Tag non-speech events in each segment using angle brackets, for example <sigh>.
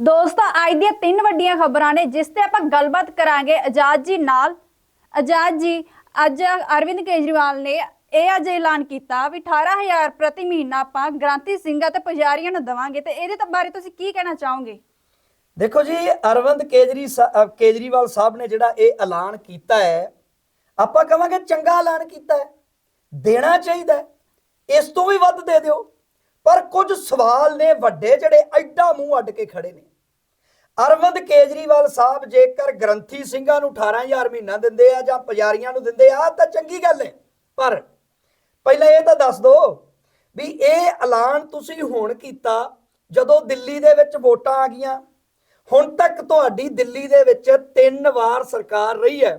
ਦੋਸਤੋ, ਅੱਜ ਦੀਆਂ ਤਿੰਨ ਵੱਡੀਆਂ ਖਬਰਾਂ ਨੇ, ਜਿਸ ਤੇ ਆਪਾਂ ਗੱਲਬਾਤ ਕਰਾਂਗੇ ਆਜ਼ਾਦ ਜੀ ਨਾਲ। ਆਜ਼ਾਦ ਜੀ, ਅੱਜ ਅਰਵਿੰਦ ਕੇਜਰੀਵਾਲ ਨੇ ਇਹ ਅੱਜ ਐਲਾਨ ਕੀਤਾ ਵੀ 18000 ਪ੍ਰਤੀ ਮਹੀਨਾ ਆਪਾਂ ਗ੍ਰਾਂਤੀ ਸਿੰਘਾਂ ਤੇ ਪੁਜਾਰੀਆਂ ਨੂੰ ਦਵਾਂਗੇ, ਤੇ ਇਹਦੇ ਬਾਰੇ ਤੁਸੀਂ ਕੀ ਕਹਿਣਾ ਚਾਹੋਗੇ? ਦੇਖੋ ਜੀ, ਅਰਵਿੰਦ ਕੇਜਰੀ ਸਾ- ਕੇਜਰੀਵਾਲ ਸਾਹਿਬ ਨੇ ਜਿਹੜਾ ਇਹ ਐਲਾਨ ਕੀਤਾ ਹੈ, ਆਪਾਂ ਕਵਾਂਗੇ ਚੰਗਾ ਐਲਾਨ ਕੀਤਾ ਹੈ। ਦੇਣਾ ਚਾਹੀਦਾ ਇਸ ਤੋਂ ਵੀ ਵੱਧ ਦੇ ਦਿਓ। ਪਰ ਕੁਝ ਸਵਾਲ ਨੇ ਵੱਡੇ ਜਿਹੜੇ ਐਡਾ ਮੂੰਹ ਅੱਡ ਕੇ ਖੜੇ ਨੇ। ਅਰਵਿੰਦ ਕੇਜਰੀਵਾਲ ਸਾਹਿਬ ਜੇਕਰ ਗ੍ਰੰਥੀ ਸਿੰਘਾਂ ਨੂੰ 18000 ਮਹੀਨਾ ਦਿੰਦੇ ਆ ਜਾਂ ਪੁਜਾਰੀਆਂ ਨੂੰ ਦਿੰਦੇ ਆ, ਤਾਂ ਚੰਗੀ ਗੱਲ ਹੈ। ਪਰ ਪਹਿਲਾਂ ਇਹ ਤਾਂ ਦੱਸ ਦਿਓ ਵੀ ਇਹ ਐਲਾਨ ਤੁਸੀਂ ਹੁਣ ਕੀਤਾ ਜਦੋਂ ਦਿੱਲੀ ਦੇ ਵਿੱਚ ਵੋਟਾਂ ਆ ਗਈਆਂ। ਹੁਣ ਤੱਕ ਤੁਹਾਡੀ ਦਿੱਲੀ ਦੇ ਵਿੱਚ ਤਿੰਨ ਵਾਰ ਸਰਕਾਰ ਰਹੀ ਹੈ।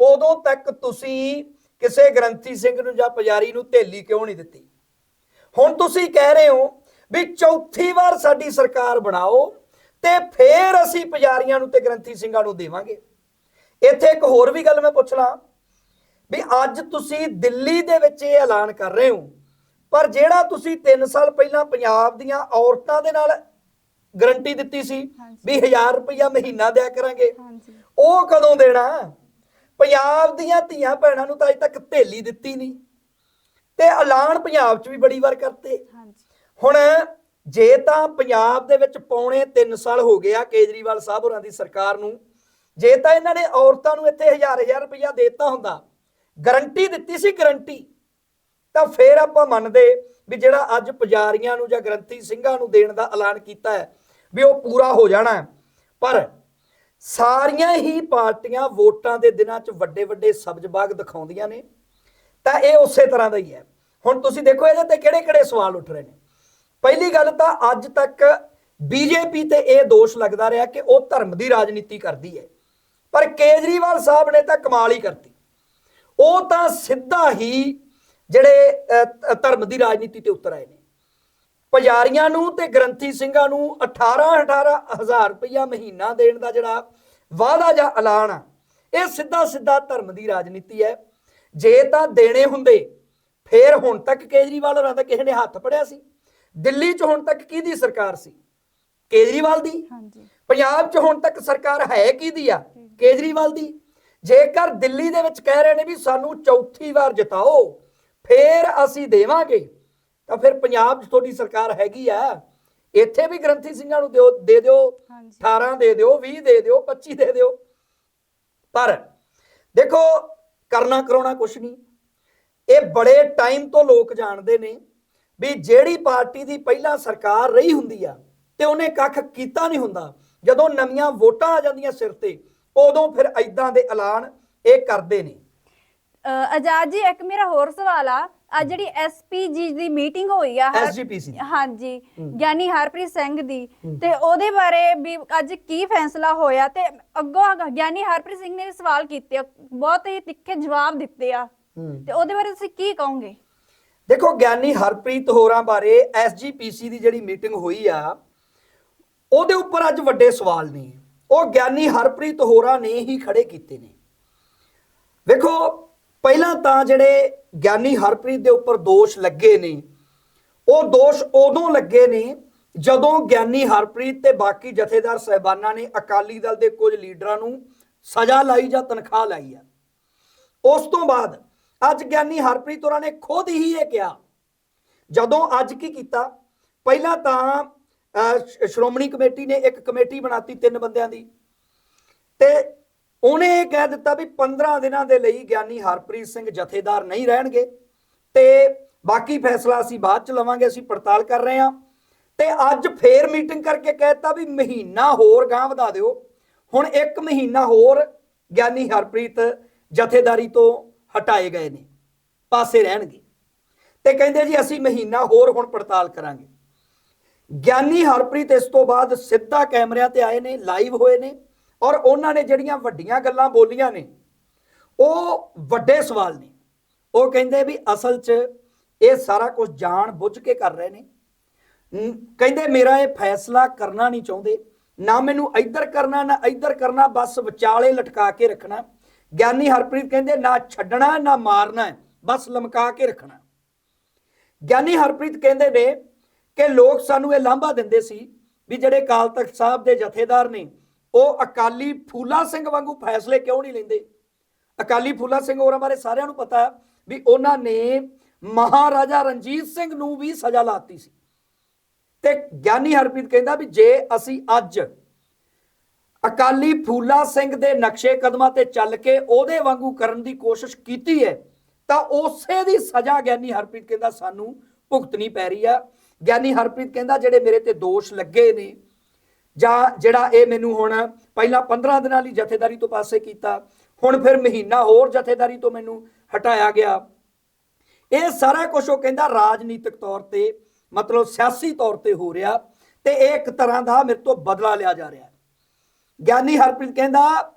ਉਦੋਂ ਤੱਕ ਤੁਸੀਂ ਕਿਸੇ ਗ੍ਰੰਥੀ ਸਿੰਘ ਨੂੰ ਜਾਂ ਪੁਜਾਰੀ ਨੂੰ ਢੇਲੀ ਕਿਉਂ ਨਹੀਂ ਦਿੱਤੀ? ਹੁਣ ਤੁਸੀਂ ਕਹਿ ਰਹੇ ਹੋ ਵੀ ਚੌਥੀ ਵਾਰ ਸਾਡੀ ਸਰਕਾਰ ਬਣਾਓ ਤੇ ਫੇਰ ਅਸੀਂ ਪੁਜਾਰੀਆਂ ਨੂੰ ਤੇ ਗ੍ਰੰਥੀ ਸਿੰਘਾਂ ਨੂੰ ਦੇਵਾਂਗੇ। ਇੱਥੇ ਇੱਕ ਹੋਰ ਵੀ ਗੱਲ ਮੈਂ ਪੁੱਛ ਲਾਂ ਵੀ ਅੱਜ ਤੁਸੀਂ ਦਿੱਲੀ ਦੇ ਵਿੱਚ ਇਹ ਐਲਾਨ ਕਰ ਰਹੇ ਹੋ ਪਰ ਜਿਹੜਾ ਤੁਸੀਂ 3 ਸਾਲ ਪਹਿਲਾਂ ਪੰਜਾਬ ਦੀਆਂ ਔਰਤਾਂ ਦੇ ਨਾਲ ਗਰੰਟੀ ਦਿੱਤੀ ਸੀ। ਵੀ 1000 ਰੁਪਇਆ ਮਹੀਨਾ ਦਿਆ ਕਰਾਂਗੇ ਉਹ ਕਦੋਂ ਦੇਣਾ? ਪੰਜਾਬ ਦੀਆਂ ਧੀਆਂ ਭੈਣਾਂ ਨੂੰ ਤਾਂ ਅਜੇ ਤੱਕ ਢੇਲੀ ਦਿੱਤੀ ਨਹੀਂ। ਤੇ ਐਲਾਨ ਪੰਜਾਬ 'ਚ ਵੀ ਬੜੀ ਵਾਰ ਕਰਤੇ। ਹੁਣ ਜੇ ਤਾਂ ਪੰਜਾਬ ਦੇ ਵਿੱਚ ਪੌਣੇ 3 ਸਾਲ ਹੋ ਗਿਆ ਕੇਜਰੀਵਾਲ ਸਾਹਿਬ ਹੋਰਾਂ ਦੀ ਸਰਕਾਰ ਨੂੰ, ਜੇ ਤਾਂ ਇਹਨਾਂ ਨੇ ਔਰਤਾਂ ਨੂੰ ਇੱਥੇ ਹਜ਼ਾਰ ਹਜ਼ਾਰ ਰੁਪਇਆ ਦਿੱਤਾ ਹੁੰਦਾ, ਗਰੰਟੀ ਦਿੱਤੀ ਸੀ ਗਰੰਟੀ, ਤਾਂ ਫੇਰ ਆਪਾਂ ਮੰਨਦੇ ਵੀ ਜਿਹੜਾ ਅੱਜ ਪੁਜਾਰੀਆਂ ਨੂੰ ਜਾਂ ਗ੍ਰੰਥੀ ਸਿੰਘਾਂ ਨੂੰ ਦੇਣ ਦਾ ਐਲਾਨ ਕੀਤਾ ਹੈ, ਵੀ ਉਹ ਪੂਰਾ ਹੋ ਜਾਣਾ ਪਰ ਸਾਰੀਆਂ ਹੀ ਪਾਰਟੀਆਂ ਵੋਟਾਂ ਦੇ ਦਿਨਾਂ 'ਚ ਵੱਡੇ ਵੱਡੇ ਸਬਜ਼ ਬਾਗ ਦਿਖਾਉਂਦੀਆਂ ਨੇ, ਤਾਂ ਇਹ ਉਸੇ ਤਰ੍ਹਾਂ ਦਾ ਹੀ ਹੈ। ਹੁਣ ਤੁਸੀਂ ਦੇਖੋ ਇਹਦੇ ਤੇ ਕਿਹੜੇ ਕਿਹੜੇ ਸਵਾਲ ਉੱਠ ਰਹੇ ਨੇ। ਪਹਿਲੀ ਗੱਲ ਤਾਂ ਅੱਜ ਤੱਕ ਬੀਜੇਪੀ ਤੇ ਇਹ ਦੋਸ਼ ਲੱਗਦਾ ਰਿਹਾ ਕਿ ਉਹ ਧਰਮ ਦੀ ਰਾਜਨੀਤੀ ਕਰਦੀ ਹੈ। ਪਰ ਕੇਜਰੀਵਾਲ ਸਾਹਿਬ ਨੇ ਤਾਂ ਕਮਾਲ ਹੀ ਕਰਤੀ। ਉਹ ਤਾਂ ਸਿੱਧਾ ਹੀ ਜਿਹੜੇ ਧਰਮ ਦੀ ਰਾਜਨੀਤੀ ਤੇ ਉਤਰ ਆਏ ਨੇ। ਪੁਜਾਰੀਆਂ ਨੂੰ ਤੇ ਗ੍ਰੰਥੀ ਸਿੰਘਾਂ ਨੂੰ 18 18 ਹਜ਼ਾਰ ਰੁਪਇਆ ਮਹੀਨਾ ਦੇਣ ਦਾ ਜਿਹੜਾ ਵਾਅਦਾ ਜਾਂ ਐਲਾਨ ਆ, ਇਹ ਸਿੱਧਾ ਸਿੱਧਾ ਧਰਮ ਦੀ ਰਾਜਨੀਤੀ ਹੈ। ਜੇ ਤਾਂ ਦੇਣੇ ਹੁੰਦੇ, ਫੇਰ ਹੁਣ ਤੱਕ ਕੇਜਰੀਵਾਲ ਹੋਰਾਂ ਦਾ ਕਿਸੇ ਨੇ ਹੱਥ ਪੜਿਆ ਸੀ। ਦਿੱਲੀ 'ਚ ਹੁਣ ਤੱਕ ਕਿਹਦੀ ਸਰਕਾਰ ਸੀ? ਕੇਜਰੀਵਾਲ ਦੀ। ਹਾਂਜੀ। ਪੰਜਾਬ 'ਚ ਹੁਣ ਤੱਕ ਸਰਕਾਰ ਹੈ ਕਿਹਦੀ ਆ? ਕੇਜਰੀਵਾਲ ਦੀ। ਜੇਕਰ ਦਿੱਲੀ ਦੇ ਵਿੱਚ ਕਹਿ ਰਹੇ ਨੇ ਵੀ ਸਾਨੂੰ ਚੌਥੀ ਵਾਰ ਜਿਤਾਓ ਫੇਰ ਅਸੀਂ ਦੇਵਾਂਗੇ ਤਾਂ ਫਿਰ ਪੰਜਾਬ 'ਚ ਤੁਹਾਡੀ ਸਰਕਾਰ ਹੈਗੀ ਆ। ਇੱਥੇ ਵੀ ਗ੍ਰੰਥੀ ਸਿੰਘਾਂ ਨੂੰ ਦਿਓ ਦੇ ਦਿਓ ਹਾਂਜੀ। 18 ਦੇ ਦਿਓ 20 ਦੇ ਦਿਓ 25 ਦੇ ਦਿਓ। ਪਰ ਦੇਖੋ ਕਰਨਾ ਕਰਾਉਣਾ ਕੁਛ ਨਹੀਂ। ਇਹ ਬੜੇ ਟਾਈਮ ਤੋਂ ਲੋਕ ਜਾਣਦੇ ਨੇ। ਵੀ ਜਿਹੜੀ ਪਾਰਟੀ ਦੀ ਪਹਿਲਾਂ ਸਰਕਾਰ ਰਹੀ ਹੁੰਦੀ ਆ ਤੇ ਉਹਨੇ ਕੱਖ ਕੀਤਾ ਨਹੀਂ ਹੁੰਦਾ ਜਦੋਂ ਨਵੀਆਂ ਵੋਟਾਂ ਆ ਜਾਂਦੀਆਂ ਸਿਰ ਤੇ ਉਦੋਂ ਫਿਰ ਐਦਾਂ ਦੇ ਐਲਾਨ ਇਹ ਕਰਦੇ ਨੇ। ਆਜ਼ਾਦ ਜੀ ਇੱਕ ਮੇਰਾ ਹੋਰ ਸਵਾਲ ਆ। ਅੱਜ ਜਿਹੜੀ ਐਸਪੀਜੀ ਦੀ ਮੀਟਿੰਗ ਹੋਈ ਆ SGPC ਹਾਂਜੀ। ਗਿਆਨੀ ਹਰਪ੍ਰੀਤ ਸਿੰਘ ਦੀ। ਤੇ ਉਹਦੇ ਬਾਰੇ ਵੀ ਅੱਜ ਕੀ ਫੈਸਲਾ ਹੋਇਆ ਤੇ ਅੱਗੋਂ ਗਿਆਨੀ ਹਰਪ੍ਰੀਤ ਸਿੰਘ ਨੇ ਸਵਾਲ ਕੀਤੇ ਆ, ਬਹੁਤ ਹੀ ਤਿੱਖੇ ਜਵਾਬ ਦਿੱਤੇ ਆ। ਤੇ ਉਹਦੇ ਬਾਰੇ ਤੁਸੀਂ ਕੀ ਕਹੋਗੇ? ਦੇਖੋ ਗਿਆਨੀ ਹਰਪ੍ਰੀਤ ਹੋਰਾਂ ਬਾਰੇ ਐਸਜੀਪੀਸੀ ਦੀ ਜਿਹੜੀ ਮੀਟਿੰਗ ਹੋਈ ਆ, ਉਹਦੇ ਉੱਪਰ ਅੱਜ ਵੱਡੇ ਸਵਾਲ ਨੇ। ਉਹ ਗਿਆਨੀ ਹਰਪ੍ਰੀਤ ਹੋਰਾਂ ਨੇ ਹੀ ਖੜੇ ਕੀਤੇ ਨੇ। ਵੇਖੋ, ਪਹਿਲਾਂ ਤਾਂ ਜਿਹੜੇ ਗਿਆਨੀ ਹਰਪ੍ਰੀਤ ਦੇ ਉੱਪਰ ਦੋਸ਼ ਲੱਗੇ ਨੇ, ਉਹ ਦੋਸ਼ ਉਦੋਂ ਲੱਗੇ ਨੇ ਜਦੋਂ ਗਿਆਨੀ ਹਰਪ੍ਰੀਤ ਤੇ ਬਾਕੀ ਜਥੇਦਾਰ ਸਹਿਬਾਨਾਂ ਨੇ ਅਕਾਲੀ ਦਲ ਦੇ ਕੁਝ ਲੀਡਰਾਂ ਨੂੰ ਸਜ਼ਾ ਲਾਈ ਜਾਂ ਤਨਖਾਹ ਲਾਈ ਆ। ਉਸ ਤੋਂ ਬਾਅਦ ਅੱਜ ਗਿਆਨੀ ਹਰਪ੍ਰੀਤ ਹੋਰਾਂ ਨੇ ਖੁਦ ਹੀ ਇਹ ਕਿਹਾ। ਜਦੋਂ ਅੱਜ ਕੀ ਕੀਤਾ? ਪਹਿਲਾਂ ਤਾਂ ਸ਼੍ਰੋਮਣੀ ਕਮੇਟੀ ਨੇ ਇੱਕ ਕਮੇਟੀ ਬਣਾਤੀ ਤਿੰਨ ਬੰਦਿਆਂ ਦੀ। ਤੇ ਉਹਨੇ ਇਹ ਕਹਿ ਦਿੱਤਾ ਵੀ 15 ਦਿਨਾਂ ਦੇ ਲਈ ਗਿਆਨੀ ਹਰਪ੍ਰੀਤ ਸਿੰਘ ਜਥੇਦਾਰ ਨਹੀਂ ਰਹਿਣਗੇ ਤੇ ਬਾਕੀ ਫੈਸਲਾ ਅਸੀਂ ਬਾਅਦ ਚ ਲਵਾਂਗੇ, ਅਸੀਂ ਪੜਤਾਲ ਕਰ ਰਹੇ ਹਾਂ। ਤੇ ਅੱਜ ਫੇਰ ਮੀਟਿੰਗ ਕਰਕੇ ਕਹਿਤਾ ਵੀ ਮਹੀਨਾ ਹੋਰ ਗਾਂ ਵਧਾ ਦਿਓ। ਹੁਣ ਇੱਕ ਮਹੀਨਾ ਹੋਰ ਗਿਆਨੀ ਹਰਪ੍ਰੀਤ ਜਥੇਦਾਰੀ ਤੋਂ ਹਟਾਏ ਗਏ ਨੇ, ਪਾਸੇ ਰਹਿਣਗੇ। ਤੇ ਕਹਿੰਦੇ ਜੀ, ਅਸੀਂ ਮਹੀਨਾ ਹੋਰ ਹੁਣ ਪੜਤਾਲ ਕਰਾਂਗੇ। ਗਿਆਨੀ ਹਰਪ੍ਰੀਤ ਇਸ ਤੋਂ ਬਾਅਦ ਸਿੱਧਾ ਕੈਮਰਿਆਂ ਤੇ ਆਏ ਨੇ, ਲਾਈਵ ਹੋਏ ਨੇ ਔਰ ਉਹਨਾਂ ਨੇ ਜਿਹੜੀਆਂ ਵੱਡੀਆਂ ਗੱਲਾਂ ਬੋਲੀਆਂ ਨੇ, ਉਹ ਵੱਡੇ ਸਵਾਲ ਨੇ। ਉਹ ਕਹਿੰਦੇ ਵੀ ਅਸਲ 'ਚ ਇਹ ਸਾਰਾ ਕੁਝ ਜਾਣ ਬੁੱਝ ਕੇ ਕਰ ਰਹੇ ਨੇ। ਕਹਿੰਦੇ ਮੇਰਾ ਇਹ ਫੈਸਲਾ ਕਰਨਾ ਨਹੀਂ ਚਾਹੁੰਦੇ। ਨਾ ਮੈਨੂੰ ਇੱਧਰ ਕਰਨਾ, ਨਾ ਇੱਧਰ ਕਰਨਾ, ਬਸ ਵਿਚਾਲੇ ਲਟਕਾ ਕੇ ਰੱਖਣਾ। ਗਿਆਨੀ ਹਰਪ੍ਰੀਤ ਕਹਿੰਦੇ, ਨਾ ਛੱਡਣਾ, ਨਾ ਮਾਰਨਾ ਬਸ ਲਮਕਾ ਕੇ ਰੱਖਣਾ ਗਿਆਨੀ ਹਰਪ੍ਰੀਤ ਕਹਿੰਦੇ ਨੇ ਕਿ ਲੋਕ ਸਾਨੂੰ ਇਹ ਲਾਂਭਾ ਦਿੰਦੇ ਸੀ ਵੀ ਜਿਹੜੇ ਅਕਾਲ ਤਖਤ ਸਾਹਿਬ ਦੇ ਜਥੇਦਾਰ ਨੇ, ਉਹ ਅਕਾਲੀ ਫੂਲਾ ਸਿੰਘ ਵਾਂਗੂ ਫੈਸਲੇ ਕਿਉਂ ਨਹੀਂ ਲੈਂਦੇ? ਅਕਾਲੀ ਫੂਲਾ ਸਿੰਘ ਹੋਰਾਂ ਬਾਰੇ ਸਾਰਿਆਂ ਨੂੰ ਪਤਾ ਵੀ ਉਹਨਾਂ ਨੇ ਮਹਾਰਾਜਾ ਰਣਜੀਤ ਸਿੰਘ ਨੂੰ ਵੀ ਸਜ਼ਾ ਲਾਤੀ ਸੀ। ਤੇ ਗਿਆਨੀ ਹਰਪ੍ਰੀਤ ਕਹਿੰਦਾ ਵੀ ਜੇ ਅਸੀਂ ਅੱਜ ਅਕਾਲੀ ਫੂਲਾ ਸਿੰਘ ਦੇ ਨਕਸ਼ੇ ਕਦਮਾਂ ਤੇ ਚੱਲ ਕੇ ਉਹਦੇ ਵਾਂਗੂ ਕਰਨ ਦੀ ਕੋਸ਼ਿਸ਼ ਕੀਤੀ ਹੈ, ਤਾਂ ਉਸੇ ਦੀ ਸਜ਼ਾ ਗਿਆਨੀ ਹਰਪ੍ਰੀਤ ਕਹਿੰਦਾ ਸਾਨੂੰ ਭੁਗਤਣੀ ਪੈ ਰਹੀ ਆ। ਗਿਆਨੀ ਹਰਪ੍ਰੀਤ ਕਹਿੰਦਾ, ਜਿਹੜੇ ਮੇਰੇ ਤੇ ਦੋਸ਼ ਲੱਗੇ ਨੇ, ਜਾਂ ਜਿਹੜਾ ਇਹ ਮੈਨੂੰ ਹੁਣ ਪਹਿਲਾਂ 15 ਦਿਨਾਂ ਲਈ ਜਥੇਦਾਰੀ ਤੋਂ ਪਾਸੇ ਕੀਤਾ, ਹੁਣ ਫਿਰ ਮਹੀਨਾ ਹੋਰ ਜਥੇਦਾਰੀ ਤੋਂ ਮੈਨੂੰ ਹਟਾਇਆ ਗਿਆ। ਇਹ ਸਾਰਾ ਕੁਝ ਉਹ ਕਹਿੰਦਾ ਰਾਜਨੀਤਿਕ ਤੌਰ ਤੇ, ਮਤਲਬ ਸਿਆਸੀ ਤੌਰ ਤੇ ਹੋ ਰਿਹਾ ਤੇ ਇਹ ਇੱਕ ਤਰ੍ਹਾਂ ਦਾ ਮੇਰੇ ਤੋਂ ਬਦਲਾ ਲਿਆ ਜਾ ਰਿਹਾ। ਗਿਆਨੀ ਹਰਪ੍ਰੀਤ ਕਹਿੰਦਾ,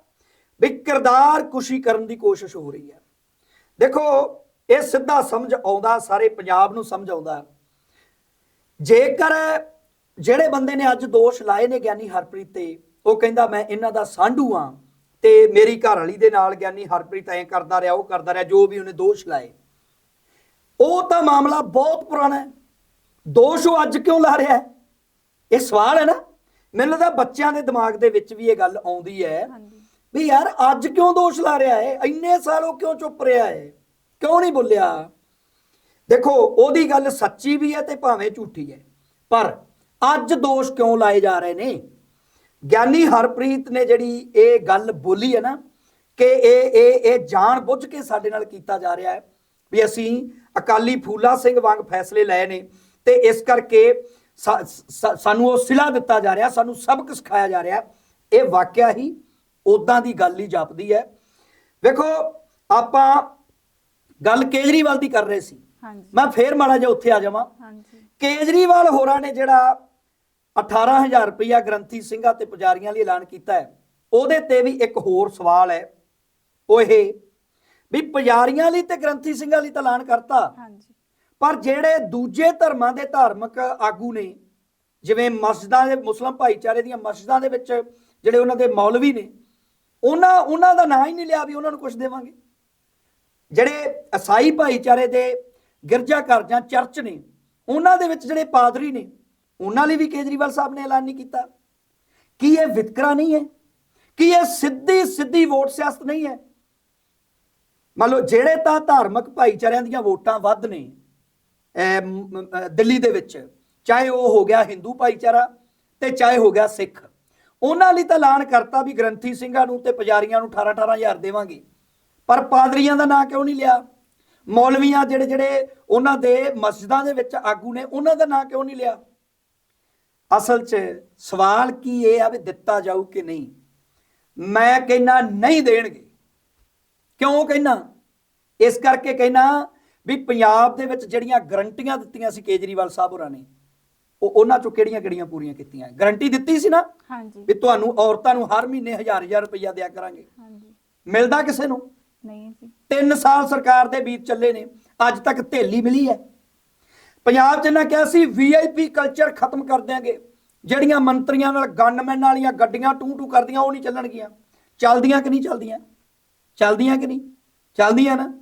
ਵੀ ਕਿਰਦਾਰ ਕੁਸ਼ੀ ਕਰਨ ਦੀ ਕੋਸ਼ਿਸ਼ ਹੋ ਰਹੀ ਹੈ। ਦੇਖੋ, ਇਹ ਸਿੱਧਾ ਸਮਝ ਆਉਂਦਾ, ਸਾਰੇ ਪੰਜਾਬ ਨੂੰ ਸਮਝ ਆਉਂਦਾ। ਜੇਕਰ ਜਿਹੜੇ ਬੰਦੇ ਨੇ ਅੱਜ ਦੋਸ਼ ਲਾਏ ਨੇ ਗਿਆਨੀ ਹਰਪ੍ਰੀਤ ਤੇ, ਉਹ ਕਹਿੰਦਾ, ਮੈਂ ਇਹਨਾਂ ਦਾ ਸਾਂਢੂ ਆ ਤੇ ਮੇਰੀ ਘਰ ਵਾਲੀ ਦੇ ਨਾਲ ਗਿਆਨੀ ਹਰਪ੍ਰੀਤ ਐਂ ਕਰਦਾ ਰਿਹਾ, ਉਹ ਕਰਦਾ ਰਿਹਾ, ਜੋ ਵੀ ਉਹਨੇ ਦੋਸ਼ ਲਾਏ। ਉਹ ਤਾਂ ਮਾਮਲਾ ਬਹੁਤ ਪੁਰਾਣਾ ਹੈ। ਦੋਸ਼ ਉਹ ਅੱਜ ਕਿਉਂ ਲਾ ਰਿਹਾ ਹੈ? ਇਹ ਸਵਾਲ ਹੈ ਨਾ। ਮੈਨੂੰ ਲੱਗਦਾ ਬੱਚਿਆਂ ਦੇ ਦਿਮਾਗ ਦੇ ਵਿੱਚ ਵੀ ਇਹ ਗੱਲ ਆਉਂਦੀ ਹੈ ਵੀ ਯਾਰ ਅੱਜ ਕਿਉਂ ਦੋਸ਼ ਲਾ ਰਿਹਾ ਹੈ? ਇੰਨੇ ਸਾਲ ਉਹ ਕਿਉਂ ਚੁੱਪ ਰਿਹਾ ਹੈ? ਕਿਉਂ ਨਹੀਂ ਬੋਲਿਆ? ਦੇਖੋ ਉਹਦੀ ਗੱਲ ਸੱਚੀ ਵੀ ਹੈ ਤੇ ਭਾਵੇਂ ਝੂਠੀ ਹੈ। ਪਰ ਅੱਜ ਦੋਸ਼ ਕਿਉਂ ਲਾਏ ਜਾ ਰਹੇ ਨੇ? ਗਿਆਨੀ ਹਰਪ੍ਰੀਤ ਨੇ ਜਿਹੜੀ ਇਹ ਗੱਲ ਬੋਲੀ ਹੈ ਨਾ ਕਿ ਇਹ ਇਹ ਇਹ ਜਾਣ ਬੁੱਝ ਕੇ ਸਾਡੇ ਨਾਲ ਕੀਤਾ ਜਾ ਰਿਹਾ ਹੈ ਵੀ ਅਸੀਂ ਅਕਾਲੀ ਫੂਲਾ ਸਿੰਘ ਵਾਂਗ ਫੈਸਲੇ ਲਏ ਨੇ ਤੇ ਇਸ ਕਰਕੇ ਸਾਨੂੰ ਉਹ ਸਿਲਾ ਦਿੱਤਾ ਜਾ ਰਿਹਾ ਸਾਨੂੰ ਸਬਕ ਸਿਖਾਇਆ ਜਾ ਰਿਹਾ। ਇਹ ਵਾਕਿਆ ਹੀ ਉਦਾਂ ਦੀ ਗੱਲ ਹੀ ਜਾਪਦੀ ਹੈ। ਵੇਖੋ ਆਪਾਂ ਗੱਲ ਕੇਜਰੀਵਾਲ ਦੀ ਕਰ ਰਹੇ ਸੀ। ਹਾਂਜੀ। ਮੈਂ ਫੇਰ ਮਾੜਾ ਜਿਹਾ ਉੱਥੇ ਆ ਜਾਵਾਂ। ਹਾਂਜੀ। ਕੇਜਰੀਵਾਲ ਹੋਰਾਂ ਨੇ ਜਿਹੜਾ 18000 ਰੁਪਇਆ ਗ੍ਰੰਥੀ ਸਿੰਘਾਂ ਤੇ ਪੁਜਾਰੀਆਂ ਲਈ ਐਲਾਨ ਕੀਤਾ ਹੈ ਉਹਦੇ ਤੇ ਵੀ ਇੱਕ ਹੋਰ ਸਵਾਲ ਹੈ। ਉਹ ਇਹ ਵੀ ਪੁਜਾਰੀਆਂ ਲਈ ਤੇ ਗ੍ਰੰਥੀ ਸਿੰਘਾਂ ਲਈ ਤਾਂ ਐਲਾਨ ਕਰਤਾ। ਹਾਂਜੀ। ਪਰ ਜਿਹੜੇ ਦੂਜੇ ਧਰਮਾਂ ਦੇ ਧਾਰਮਿਕ ਆਗੂ ਨੇ, ਜਿਵੇਂ ਮਸਜਿਦਾਂ ਦੇ, ਮੁਸਲਮ ਭਾਈਚਾਰੇ ਦੀਆਂ ਮਸਜਿਦਾਂ ਦੇ ਵਿੱਚ ਜਿਹੜੇ ਉਹਨਾਂ ਦੇ ਮੌਲਵੀ ਨੇ, ਉਹਨਾਂ ਉਹਨਾਂ ਦਾ ਨਾਂ ਹੀ ਨਹੀਂ ਲਿਆ ਵੀ ਉਹਨਾਂ ਨੂੰ ਕੁਝ ਦੇਵਾਂਗੇ। ਜਿਹੜੇ ਈਸਾਈ ਭਾਈਚਾਰੇ ਦੇ ਗਿਰਜਾ ਘਰ ਜਾਂ ਚਰਚ ਨੇ, ਉਹਨਾਂ ਦੇ ਵਿੱਚ ਜਿਹੜੇ ਪਾਦਰੀ ਨੇ, ਉਹਨਾਂ ਲਈ ਵੀ ਕੇਜਰੀਵਾਲ ਸਾਹਿਬ ਨੇ ਐਲਾਨ ਨਹੀਂ ਕੀਤਾ। ਕੀ ਇਹ ਵਿਤਕਰਾ ਨਹੀਂ ਹੈ? ਕੀ ਇਹ ਸਿੱਧੀ ਸਿੱਧੀ ਵੋਟ ਸਿਆਸਤ ਨਹੀਂ ਹੈ? ਮੰਨ ਲਓ ਜਿਹੜੇ ਤਾਂ ਧਾਰਮਿਕ ਭਾਈਚਾਰਿਆਂ ਦੀਆਂ ਵੋਟਾਂ ਵੱਧ ਨੇ ਦਿੱਲੀ ਦੇ ਵਿੱਚ, ਚਾਹੇ ਉਹ ਹੋ ਗਿਆ ਹਿੰਦੂ ਭਾਈਚਾਰਾ ਤੇ ਚਾਹੇ ਹੋ ਗਿਆ ਸਿੱਖ। ਉਹਨਾਂ ਲਈ ਤਾਂ ਐਲਾਨ ਕਰਤਾ ਵੀ ਗ੍ਰੰਥੀ ਸਿੰਘਾਂ ਨੂੰ ਤੇ ਪੁਜਾਰੀਆਂ ਨੂੰ 18 18000 ਦੇਵਾਂਗੇ। ਪਰ ਪਾਦਰੀਆਂ ਦਾ ਨਾਂ ਕਿਉਂ ਨਹੀਂ ਲਿਆ? ਮੌਲਵੀਆਂ ਜਿਹੜੇ ਜਿਹੜੇ ਉਹਨਾਂ ਦੇ ਮਸਜਿਦਾਂ ਦੇ ਵਿੱਚ ਆਗੂ ਨੇ, ਉਹਨਾਂ ਦਾ ਨਾਂ ਕਿਉਂ ਨਹੀਂ ਲਿਆ? ਅਸਲ 'ਚ ਸਵਾਲ ਕੀ ਇਹ ਆ ਵੀ ਦਿੱਤਾ ਜਾਊ ਕਿ ਨਹੀਂ? ਮੈਂ ਕਹਿੰਨਾ ਨਹੀਂ ਦੇਣਗੇ। ਕਿਉਂ ਕਹਿਣਾ ਇਸ ਕਰਕੇ ਕਹਿਣਾ ਵੀ ਪੰਜਾਬ ਦੇ ਵਿੱਚ ਜਿਹੜੀਆਂ ਗਰੰਟੀਆਂ ਦਿੱਤੀਆਂ ਸੀ ਕੇਜਰੀਵਾਲ ਸਾਹਿਬ ਹੋਰਾਂ ਨੇ ਉਹ ਉਹਨਾਂ ਚੋਂ ਕਿਹੜੀਆਂ ਕਿਹੜੀਆਂ ਪੂਰੀਆਂ ਕੀਤੀਆਂ? ਗਰੰਟੀ ਦਿੱਤੀ ਸੀ ਨਾ ਹਾਂਜੀ। ਵੀ ਤੁਹਾਨੂੰ ਔਰਤਾਂ ਨੂੰ ਹਰ ਮਹੀਨੇ ਹਜ਼ਾਰ ਹਜ਼ਾਰ ਰੁਪਈਆ ਦਿਆ ਕਰਾਂਗੇ। ਹਾਂਜੀ। ਮਿਲਦਾ ਕਿਸੇ ਨੂੰ? ਨਹੀਂ ਜੀ। 3 ਸਾਲ ਸਰਕਾਰ ਦੇ ਬੀਤ ਚੱਲੇ ਨੇ ਅੱਜ ਤੱਕ ਥੇਲੀ ਮਿਲੀ ਹੈ। ਪੰਜਾਬ 'ਚ ਇਹਨਾਂ ਕਿਹਾ ਸੀ ਵੀਆਈਪੀ ਕਲਚਰ ਖਤਮ ਕਰ ਦਿਆਂਗੇ। ਜਿਹੜੀਆਂ ਮੰਤਰੀਆਂ ਨਾਲ ਗਨਮੈਨ ਵਾਲੀਆਂ ਗੱਡੀਆਂ ਟੂ ਟੂ ਕਰਦੀਆਂ ਉਹ ਨਹੀਂ ਚੱਲਣਗੀਆਂ। ਚੱਲਦੀਆਂ ਕਿ ਨਹੀਂ ਚੱਲਦੀਆਂ? ਚੱਲਦੀਆਂ ਕਿ ਨਹੀਂ? ਚੱਲਦੀਆਂ ਨਾ।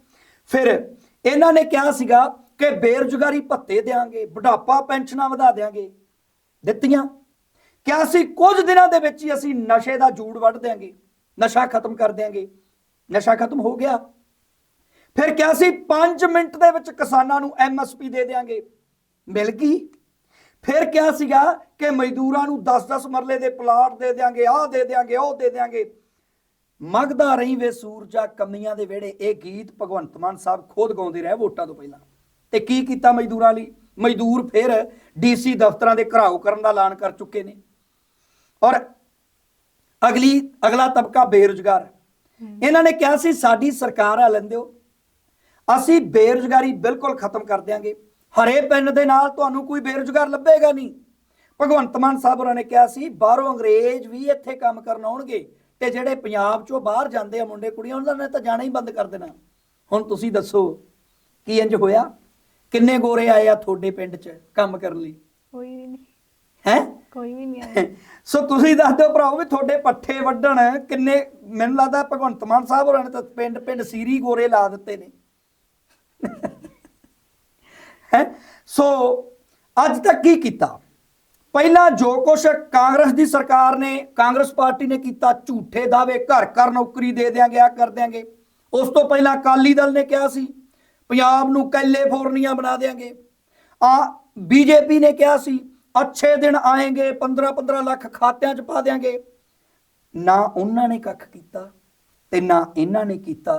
ਫਿਰ ਇਹਨਾਂ ਨੇ ਕਿਹਾ ਸੀਗਾ ਕਿ ਬੇਰੁਜ਼ਗਾਰੀ ਭੱਤੇ ਦੇਾਂਗੇ ਬੁਢਾਪਾ ਪੈਨਸ਼ਨਾਂ ਵਧਾ ਦੇਾਂਗੇ ਦਿੱਤੀਆਂ। ਕਿਹਾ ਸੀ, ਕੁਝ ਦਿਨਾਂ ਦੇ ਵਿੱਚ ਹੀ ਅਸੀਂ ਨਸ਼ੇ ਦਾ ਜੂੜ ਵੱਢ ਦੇਾਂਗੇ ਨਸ਼ਾ ਖਤਮ ਕਰ ਦੇਾਂਗੇ ਨਸ਼ਾ ਖਤਮ ਹੋ ਗਿਆ। ਫਿਰ ਕਿਹਾ ਸੀ 5 ਮਿੰਟ ਦੇ ਵਿੱਚ ਕਿਸਾਨਾਂ ਨੂੰ ਐਮਐਸਪੀ ਦੇ ਦੇਾਂਗੇ ਮਿਲ ਗਈ। ਫਿਰ ਕਿਹਾ ਸੀਗਾ ਕਿ ਮਜ਼ਦੂਰਾਂ ਨੂੰ 10-10 ਮਰਲੇ ਦੇ ਪਲਾਟ ਦੇ ਦੇਾਂਗੇ ਆਹ ਦੇ ਦੇਾਂਗੇ ਉਹ ਦੇ ਦੇਾਂਗੇ ਮਗਦਾ ਰਹੀ ਵੇ ਸੂਰਜਾ ਕਮੀਆਂ ਦੇ ਵਿਹੜੇ। ਇਹ ਗੀਤ ਭਗਵੰਤ ਮਾਨ ਸਾਹਿਬ ਖੁਦ ਗਾਉਂਦੇ ਰਹੇ ਵੋਟਾਂ ਤੋਂ ਪਹਿਲਾਂ। ਤੇ ਕੀ ਕੀਤਾ ਮਜ਼ਦੂਰਾਂ ਲਈ? ਮਜ਼ਦੂਰ ਫਿਰ ਡੀਸੀ ਦਫ਼ਤਰਾਂ ਦੇ ਘਰਾਓ ਕਰਨ ਦਾ ਐਲਾਨ ਕਰ ਚੁੱਕੇ ਨੇ। ਔਰ ਅਗਲੀ ਅਗਲਾ ਤਬਕਾ ਬੇਰੁਜ਼ਗਾਰ। ਇਹਨਾਂ ਨੇ ਕਿਹਾ ਸੀ ਸਾਡੀ ਸਰਕਾਰ ਆ ਲੈਂਦਿਓ ਅਸੀਂ ਬੇਰੁਜ਼ਗਾਰੀ ਬਿਲਕੁਲ ਖਤਮ ਕਰ ਦਿਆਂਗੇ। ਹਰੇ ਪੈਨ ਦੇ ਨਾਲ ਤੁਹਾਨੂੰ ਕੋਈ ਬੇਰੁਜ਼ਗਾਰ ਲੱਭੇਗਾ ਨਹੀਂ। ਭਗਵੰਤ ਮਾਨ ਸਾਹਿਬ ਹੋਰਾਂ ਨੇ ਕਿਹਾ ਸੀ ਬਾਹਰੋਂ ਅੰਗਰੇਜ਼ ਵੀ ਇੱਥੇ ਕੰਮ ਕਰਨ ਆਉਣਗੇ। ਤੇ ਜਿਹੜੇ ਪੰਜਾਬ ਚੋਂ ਬਾਹਰ ਜਾਂਦੇ ਆ ਮੁੰਡੇ ਕੁੜੀਆਂ ਉਹਨਾਂ ਨੇ ਤਾਂ ਜਾਣਾ ਹੀ ਬੰਦ ਕਰ ਦੇਣਾ। ਹੁਣ ਤੁਸੀਂ ਦੱਸੋ ਕੀ ਇੰਜ ਹੋਇਆ? ਕਿੰਨੇ ਗੋਰੇ ਆਏ ਆ ਤੁਹਾਡੇ ਪਿੰਡ 'ਚ ਕੰਮ ਕਰਨ ਲਈ? ਕੋਈ ਵੀ ਨਹੀਂ। ਹੈ? ਕੋਈ ਵੀ ਨਹੀਂ ਆਇਆ। <laughs> ਸੋ ਤੁਸੀਂ ਦੱਸ ਦਿਓ ਭਰਾਓ ਵੀ ਤੁਹਾਡੇ ਪੱਠੇ ਵੱਢਣ ਕਿੰਨੇ ਮੈਨੂੰ ਲੱਗਦਾ ਭਗਵੰਤ ਮਾਨ ਸਾਹਿਬ ਹੋਰਾਂ ਨੇ ਤਾਂ ਪਿੰਡ ਪਿੰਡ ਸੀਰੀ ਗੋਰੇ ਲਾ ਦਿੱਤੇ ਨੇ। <laughs> ਹੈ? ਸੋ ਅੱਜ ਤੱਕ ਕੀ ਕੀਤਾ? ਪਹਿਲਾਂ ਜੋ ਕੁਛ ਕਾਂਗਰਸ ਦੀ ਸਰਕਾਰ ਨੇ, ਕਾਂਗਰਸ ਪਾਰਟੀ ਨੇ ਕੀਤਾ, ਝੂਠੇ ਦਾਅਵੇ, ਘਰ ਘਰ ਨੌਕਰੀ ਦੇ ਦਿਆਂਗੇ, ਆ ਕਰ ਦਿਆਂਗੇ। ਉਸ ਤੋਂ ਪਹਿਲਾਂ ਅਕਾਲੀ ਦਲ ਨੇ ਕਿਹਾ ਸੀ, ਪੰਜਾਬ ਨੂੰ ਕੈਲੀਫੋਰਨੀਆ ਬਣਾ ਦਿਆਂਗੇ। ਆ ਬੀਜੇਪੀ ਨੇ ਕਿਹਾ ਸੀ, ਅੱਛੇ ਦਿਨ ਆਏਗੇ 15 15 ਲੱਖ ਖਾਤਿਆਂ 'ਚ ਪਾ ਦਿਆਂਗੇ। ਨਾ ਉਹਨਾਂ ਨੇ ਕੱਖ ਕੀਤਾ ਤੇ ਨਾ ਇਹਨਾਂ ਨੇ ਕੀਤਾ।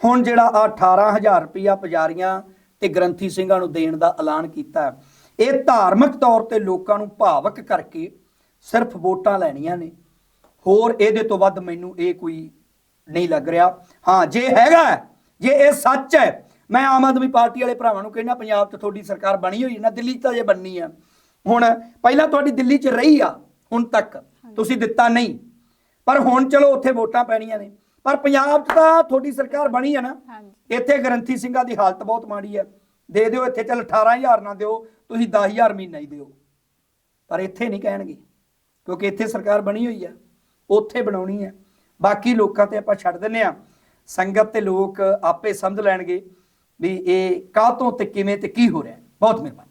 ਹੁਣ ਜਿਹੜਾ ਆ 18000 ਰੁਪਇਆ ਪੁਜਾਰੀਆਂ ਤੇ ਗ੍ਰੰਥੀ ਸਿੰਘਾਂ ਨੂੰ ਦੇਣ ਦਾ ਐਲਾਨ ਕੀਤਾ ਇਹ ਧਾਰਮਿਕ ਤੌਰ ਤੇ ਲੋਕਾਂ ਨੂੰ ਭਾਵਕ ਕਰਕੇ ਸਿਰਫ ਵੋਟਾਂ ਲੈਣੀਆਂ ਨੇ। ਹੋਰ ਇਹਦੇ ਤੋਂ ਵੱਧ ਮੈਨੂੰ ਇਹ ਕੋਈ ਨਹੀਂ ਲੱਗ ਰਿਹਾ। ਹਾਂ ਜੇ ਹੈਗਾ ਜੇ ਇਹ ਸੱਚ ਹੈ ਮੈਂ ਆਮ ਆਦਮੀ ਪਾਰਟੀ ਵਾਲੇ ਭਰਾਵਾਂ ਨੂੰ ਕਹਿੰਦਾ ਪੰਜਾਬ 'ਚ ਤੁਹਾਡੀ ਸਰਕਾਰ ਬਣੀ ਹੋਈ ਹੈ ਨਾ ਦਿੱਲੀ 'ਚ ਤਾਂ ਜੇ ਬਣਨੀ ਆ। ਹੁਣ ਪਹਿਲਾਂ ਤੁਹਾਡੀ ਦਿੱਲੀ 'ਚ ਰਹੀ ਆ ਹੁਣ ਤੱਕ ਤੁਸੀਂ ਦਿੱਤਾ ਨਹੀਂ। ਪਰ ਹੁਣ ਚਲੋ ਉੱਥੇ ਵੋਟਾਂ ਪੈਣੀਆਂ ਨੇ। ਪਰ ਪੰਜਾਬ 'ਚ ਤਾਂ ਤੁਹਾਡੀ ਸਰਕਾਰ ਬਣੀ ਹੈ ਨਾ। ਇੱਥੇ ਗ੍ਰੰਥੀ ਸਿੰਘਾਂ ਦੀ ਹਾਲਤ ਬਹੁਤ ਮਾੜੀ ਹੈ ਦੇ ਦਿਓ ਇੱਥੇ ਚੱਲ 18000 ਨਾ ਦਿਓ ਤੁਸੀਂ 10000 ਮਹੀਨਾ ਹੀ ਦਿਓ। ਪਰ ਇੱਥੇ ਨਹੀਂ ਕਹਿਣਗੇ, ਕਿਉਂਕਿ ਇੱਥੇ ਸਰਕਾਰ ਬਣੀ ਹੋਈ ਹੈ, ਉੱਥੇ ਬਣਾਉਣੀ ਹੈ। ਬਾਕੀ ਲੋਕਾਂ ਤੇ ਆਪਾਂ ਛੱਡ ਦਿੰਨੇ ਆ ਸੰਗਤ ਤੇ ਲੋਕ ਆਪੇ ਸਮਝ ਲੈਣਗੇ ਵੀ ਇਹ ਕਾਹ ਤੋਂ ਤੇ ਕਿਵੇਂ ਤੇ ਕੀ ਹੋ ਰਿਹਾ ਬਹੁਤ ਮਿਹਰਬਾਨੀ।